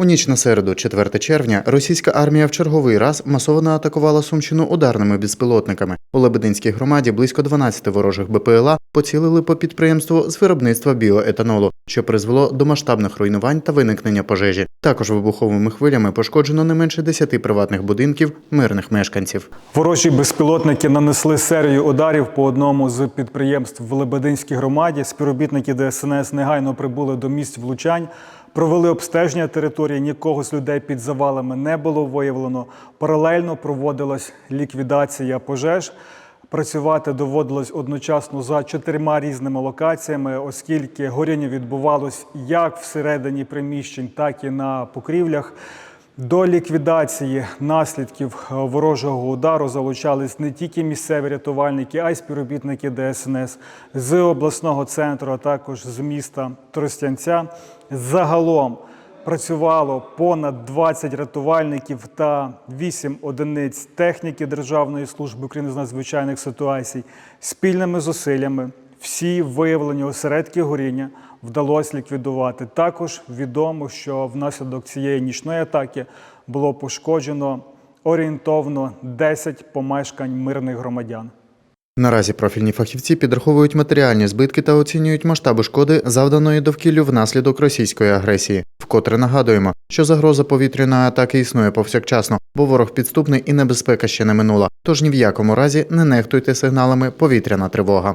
У ніч на середу, 4 червня, російська армія в черговий раз масово атакувала Сумщину ударними безпілотниками. У Лебединській громаді близько 12 ворожих БПЛА поцілили по підприємству з виробництва біоетанолу, що призвело до масштабних руйнувань та виникнення пожежі. Також вибуховими хвилями пошкоджено не менше 10 приватних будинків мирних мешканців. Ворожі безпілотники нанесли серію ударів по одному з підприємств в Лебединській громаді. Співробітники ДСНС негайно прибули до місць влучань, провели обстеження території. Нікого з людей під завалами не було виявлено. Паралельно проводилась ліквідація пожеж. Працювати доводилось одночасно за чотирма різними локаціями, оскільки горіння відбувалось як всередині приміщень, так і на покрівлях. До ліквідації наслідків е, ворожого удару залучались не тільки місцеві рятувальники, а й співробітники ДСНС з обласного центру, а також з міста Тростянця. Загалом працювало понад 20 рятувальників та 8 одиниць техніки Державної служби України з надзвичайних ситуацій. Спільними зусиллями всі виявлені осередки горіння вдалося ліквідувати. Також відомо, що внаслідок цієї нічної атаки було пошкоджено орієнтовно 10 помешкань мирних громадян. Наразі профільні фахівці підраховують матеріальні збитки та оцінюють масштаби шкоди, завданої довкіллю внаслідок російської агресії. Вкотре нагадуємо, що загроза повітряної атаки існує повсякчасно, бо ворог підступний і небезпека ще не минула. Тож ні в якому разі не нехтуйте сигналами повітряна тривога.